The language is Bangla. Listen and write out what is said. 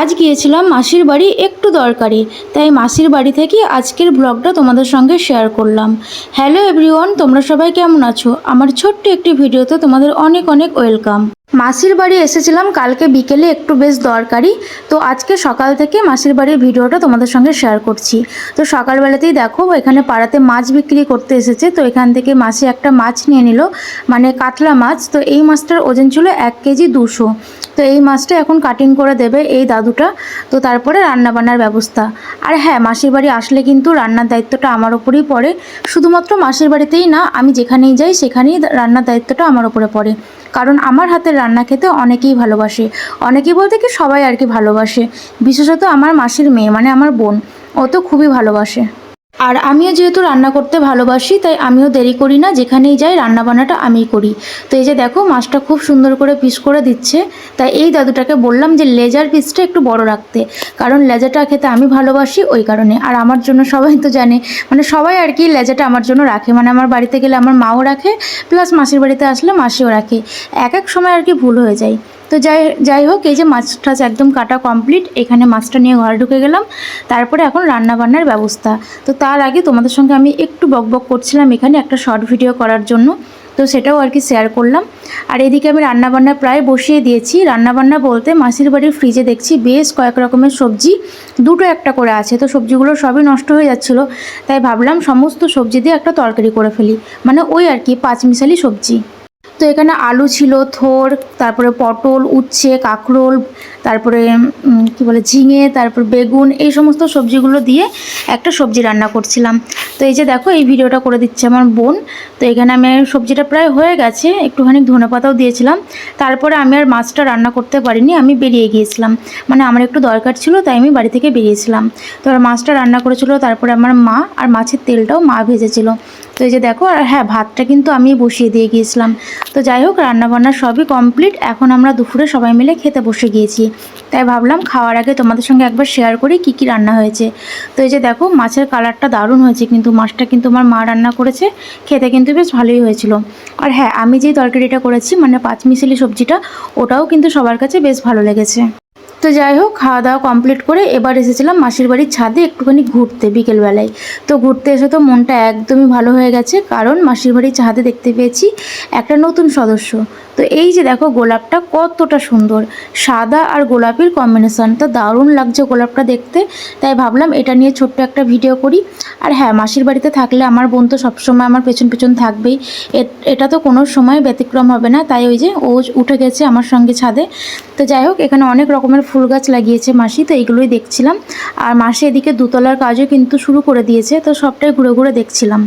আজ গিয়েছিলাম মাসির বাড়ি একটু দরকারি, তাই মাসির বাড়ি থেকে আজকের ব্লগটা তোমাদের সঙ্গে শেয়ার করলাম। হ্যালো এভরিওয়ান তোমরা সবাই কেমন আছো? আমার ছোট্ট একটি ভিডিওতে তোমাদের অনেক অনেক ওয়েলকাম মাসির বাড়ি এসেছিলাম কালকে বিকেলে একটু বেশ দরকারি, তো আজকে সকাল থেকে মাসির বাড়ির ভিডিওটা তোমাদের সঙ্গে শেয়ার করছি। তো সকালবেলাতেই দেখো, এখানে পাড়াতে মাছ বিক্রি করতে এসেছে, তো এখান থেকে মাসি একটা মাছ নিয়ে নিল মানে কাতলা মাছ, তো এই মাছটার ওজন ছিল এক কেজি দুশো। তো এই মাছটা এখন কাটিং করে দেবে এই দাদুটা। তো তারপরে রান্না বান্নার ব্যবস্থা। আর হ্যাঁ মাসির বাড়ি আসলে কিন্তু রান্নার দায়িত্বটা আমার ওপরেই পড়ে। শুধুমাত্র মাসির বাড়িতেই না, আমি যেখানেই যাই সেখানেই রান্নার দায়িত্বটা আমার ওপরে পড়ে। কারণ আমার হাতের রান্না খেতে অনেকেই ভালোবাসে। অনেকেই বলতে কি সবাই আর কি ভালোবাসে। বিশেষত আমার মাসির মেয়ে মানে আমার বোন, ও তো খুবই ভালোবাসে। আর আমিও যেহেতু রান্না করতে ভালোবাসি, তাই আমিও দেরি করি না, যেখানেই যাই রান্না বান্নাটা আমিই করি। তো এই যে দেখো, মাছটা খুব সুন্দর করে পিস করে দিচ্ছে। তাই এই দাদুটাকে বললাম যে লেজার পিসটা একটু বড় রাখতে, কারণ লেজাটা খেতে আমি ভালোবাসি ওই কারণে। আর আমার জন্য সবাই তো জানে মানে সবাই আর কি লেজাটা আমার জন্য রাখে। মানে আমার বাড়িতে গেলে আমার মাও রাখে, প্লাস মাসির বাড়িতে আসলে মাসিও রাখে। এক এক সময় আর কি ভুল হয়ে যায়। তো যাই যাই হোক, এই যে মাছ টাছ একদম কাটা কমপ্লিট এখানে মাছটা নিয়ে ঘরে ঢুকে গেলাম। তারপরে এখন রান্না বান্নার ব্যবস্থা। তো তার আগে তোমাদের সঙ্গে আমি একটু বকবক করছিলাম এখানে একটা শর্ট ভিডিও করার জন্য। তো সেটাও আর কি শেয়ার করলাম। আর এদিকে আমি রান্নাবান্না প্রায় বসিয়ে দিয়েছি। রান্নাবান্না বলতে মাসির বাড়ির ফ্রিজে দেখছি বেশ কয়েক রকমের সবজি। দুটো একটা করে আছে। তো সবজিগুলো সবই নষ্ট হয়ে যাচ্ছিল। তাই ভাবলাম সমস্ত সবজি দিয়ে একটা তরকারি করে ফেলি। মানে ওই আর কি পাঁচমিশালি সবজি। তো এখানে আলু ছিল থোর তারপরে পটল উচ্ছে কাঁকরোল তারপরে কি বলে, ঝিঙে, তারপর বেগুন, এই সমস্ত সবজিগুলো দিয়ে একটা সবজি রান্না করছিলাম। তো এই যে দেখো, এই ভিডিওটা করে দিচ্ছে আমার বোন। তো এখানে আমি সবজিটা প্রায় হয়ে গেছে, একটুখানি ধনে পাতাও দিয়েছিলাম। তারপরে আমি আর মাছটা রান্না করতে পারিনি, আমি বেরিয়ে গিয়েছিলাম। মানে আমার একটু দরকার ছিল, তাই আমি বাড়ি থেকে বেরিয়েছিলাম। তো আর মাছটা রান্না করেছিল, তারপরে আমার মা আর মাছের তেলটাও মা ভেজেছিল। তো এই যে দেখো, আর হ্যাঁ ভাতটা কিন্তু আমি বসিয়ে দিয়ে গিয়েছিলাম। তো যাই হোক, রান্নাবান্না সবই কমপ্লিট। এখন আমরা দুপুরে সবাই মিলে খেতে বসে গিয়েছি। তাই ভাবলাম খাওয়ার আগে তোমাদের সঙ্গে একবার শেয়ার করি কি কি রান্না হয়েছে। তো এই যে দেখো, মাছের কালারটা দারুণ হয়েছে, কিন্তু মাছটা কিন্তু আমার মা রান্না করেছে, খেতে কিন্তু বেশ ভালোই হয়েছিল। আর হ্যাঁ আমি যে তরকারিটা করেছি মানে পাঁচমিশালি সবজিটা, ওটাও কিন্তু সবার কাছে বেশ ভালো লেগেছে। তো যাই হোক, খাওয়া দাওয়া কমপ্লিট করে এবার এসেছিলাম মাসির বাড়ির ছাদে একটুখানি ঘুরতে বিকেলবেলায়। তো ঘুরতে এসে তো মনটা একদমই ভালো হয়ে গেছে, কারণ মাসির বাড়ির ছাদে দেখতে পেয়েছি একটা নতুন সদস্য। তো এই যে দেখো গোলাপটা কতটা সুন্দর, সাদা আর গোলাপির তো দারুণ লাগছে গোলাপটা দেখতে। তাই ভাবলাম এটা নিয়ে ছোট্ট একটা ভিডিও করি। আর হ্যাঁ মাসির বাড়িতে থাকলে আমার বোন তো সবসময় আমার পেছন পেছন থাকবেই। এটা তো কোনো সময় ব্যতিক্রম হবে না, তাই ওই যে ও উঠে গেছে আমার সঙ্গে ছাদে। তো যাই হোক, এখানে অনেক রকমের ফুল গাছ লাগিয়েছে মাসি, তো এইগুলোই দেখছিলাম। আর মাসি এদিকে দুতলার কাজও কিন্তু শুরু করে দিয়েছে, তো সবটাই ঘুরে ঘুরে দেখছিলাম।